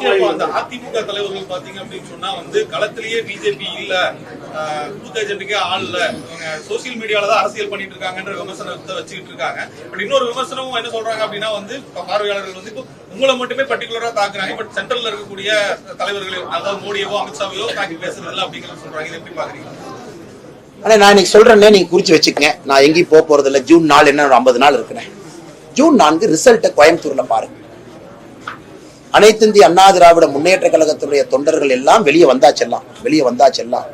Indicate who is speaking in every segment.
Speaker 1: நிச்சயமா அந்த அதிமுக தலைவர்கள் பாத்தீங்க அப்படின்னு சொன்னா வந்து களத்திலேயே பிஜேபி இல்ல பூத் ஏஜென்ட்டுக்கே ஆள் இல்ல. இவங்க சோசியல் மீடியால தான் அரசியல் பண்ணிட்டு இருக்காங்கன்ற விமர்சனத்தை வச்சுக்கிட்டு இருக்காங்க. பட் இன்னொரு விமர்சனமும் என்ன சொல்றாங்க அப்படின்னா வந்து பார்வையாளர்கள் வந்து இப்போ உங்களை மட்டுமே பர்டிகுலரா தாக்குறாங்க. பட் சென்ட்ரல்ல இருக்கக்கூடிய தலைவர்களையோ அதாவது மோடியவோ அமித்ஷாவையோ தாக்கி பேசுறது இல்லை அப்படிங்கறது சொல்றாங்க. இதை எப்படி பாக்குறீங்க?
Speaker 2: ஆனா நான் இன்னைக்கு சொல்றேன்னே நீங்க குறிச்சு வச்சுக்கங்க. நான் எங்கேயும் போக போறது இல்லை ஜூன் நாலு என்ன ஒரு ஐம்பது நாள் இருக்கிறேன் ஜூன் நான்கு ரிசல்ட்டை கோயம்புத்தூர்ல பாருங்க. அனைத்து இந்திய அண்ணா திராவிட முன்னேற்ற கழகத்துடைய தொண்டர்கள் எல்லாம் வெளியே வந்தாச்செல்லாம் வெளியே வந்தாச்செல்லாம்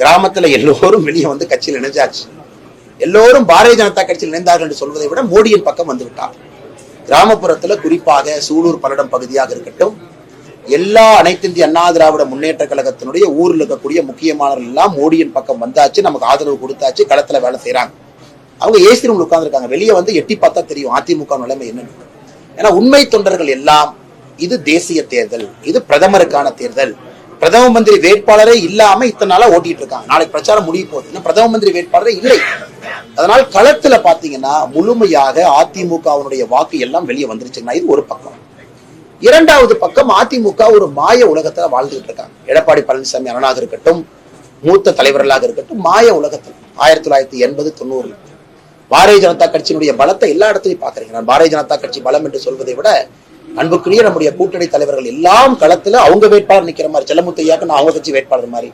Speaker 2: கிராமத்துல எல்லோரும் வெளியே வந்து கட்சியில் இணைஞ்சாச்சு. எல்லோரும் பாரதிய ஜனதா கட்சியில் இணைந்தார்கள் என்று சொல்வதை விட மோடியின் பக்கம் வந்து விட்டார். கிராமப்புறத்துல குறிப்பாக சூலூர் பல்லடம் பகுதியாக இருக்கட்டும் எல்லா அனைத்து இந்திய அண்ணா திராவிட முன்னேற்ற கழகத்தினுடைய ஊரில் இருக்கக்கூடிய முக்கியமானவர்கள் எல்லாம் மோடியின் பக்கம் வந்தாச்சு நமக்கு ஆதரவு கொடுத்தாச்சு களத்துல வேலை செய்யறாங்க அவங்க ஏசி ரூம்ல உட்கார்ந்துருக்காங்க. வெளியே வந்து எட்டி பார்த்தா தெரியும் அதிமுக நிலைமை என்னன்னு. ஏன்னா உண்மை தொண்டர்கள் எல்லாம் இது தேசிய தேர்தல் இது பிரதமருக்கான தேர்தல். பிரதம மந்திரி வேட்பாளரே இல்லாம இத்தனை நாளா ஓட்டிட்டு இருக்காங்க. நாளைக்கு பிரச்சாரம் முடிய போகுது. இன்னும் பிரதம மந்திரி வேட்பாளரே இல்லை. அதனால் களத்துல பாத்தீங்கன்னா முழுமையாக அதிமுகவினுடைய வாக்கு எல்லாம் வெளியே வந்துருச்சுன்னா இது ஒரு பக்கம். இரண்டாவது பக்கம் அதிமுக ஒரு மாய உலகத்துல வாழ்ந்துகிட்டு இருக்காங்க. எடப்பாடி பழனிசாமி அரணாக இருக்கட்டும் மூத்த தலைவர்களாக இருக்கட்டும் மாய உலகத்தில். ஆயிரத்தி தொள்ளாயிரத்தி எண்பது தொண்ணூறு. பாரதிய ஜனதா கட்சியினுடைய பலத்தை எல்லா இடத்துலையும் பாக்குறீங்க நான் பாரதிய ஜனதா கட்சி பலம் என்று சொல்வதை விட அன்புக்குரிய நம்முடைய கூட்டணி தலைவர்கள் எல்லாம் களத்துல அவங்க வேட்பாளர் நிக்கிற மாதிரி செல்லமுத்தையாக்கு நான் அவங்க கட்சி வேட்பாளர் மாதிரி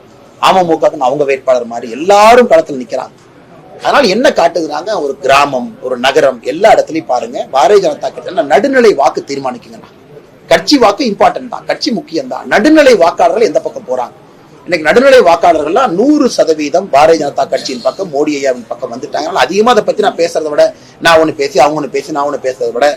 Speaker 2: அமமுகக்கு நான் அவங்க வேட்பாளர் மாதிரி எல்லாரும் களத்துல நிக்கிறாங்க. அதனால என்ன காட்டுகிறாங்க? ஒரு கிராமம் ஒரு நகரம் எல்லா இடத்துலயும் பாருங்க பாரதிய ஜனதா கட்சி நடுநிலை வாக்கு தீர்மானிக்குங்கண்ணா கட்சி வாக்கு இம்பார்ட்டன்ட் தான் கட்சி முக்கியம் தான். நடுநிலை வாக்காளர்கள் எந்த பக்கம் போறாங்க? இன்னைக்கு நடுநிலை வாக்காளர்கள்லாம் நூறு சதவீதம் பாரதிய ஜனதா கட்சியின் பக்கம் மோடி ஐயாவின் பக்கம் வந்துட்டாங்க. அதிகமா அதை பத்தி நான் பேசுறதை விட நான் ஒண்ணு பேசி அவங்க ஒண்ணு பேசி நான் ஒண்ணு பேசுறதை விட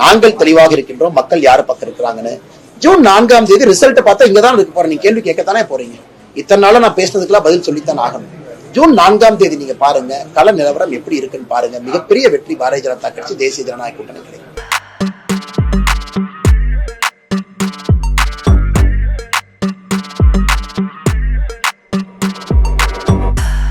Speaker 2: நாங்கள் தெளிவாக இருக்கின்றோம். மக்கள் யார் பக்கம் இருக்கிறாங்கன்னு? ஜூன் நான்காம் தேதி ரிசல்ட்டை பார்த்தா இங்கே தான் இருக்க போறேன். நீங்க கேள்வி கேட்கத்தானே போறீங்க. இத்தனை நாளா நான் பேசுனதுக்கெல்லாம் பதில் சொல்லித்தான் ஆகணும். ஜூன் நான்காம் தேதி நீங்க பாருங்க கள நிலவரம் எப்படி இருக்குன்னு பாருங்க. மிகப்பெரிய வெற்றி பாரதிய ஜனதா கட்சி தேசிய ஜனநாயக கூட்டணி கிடைக்கும்.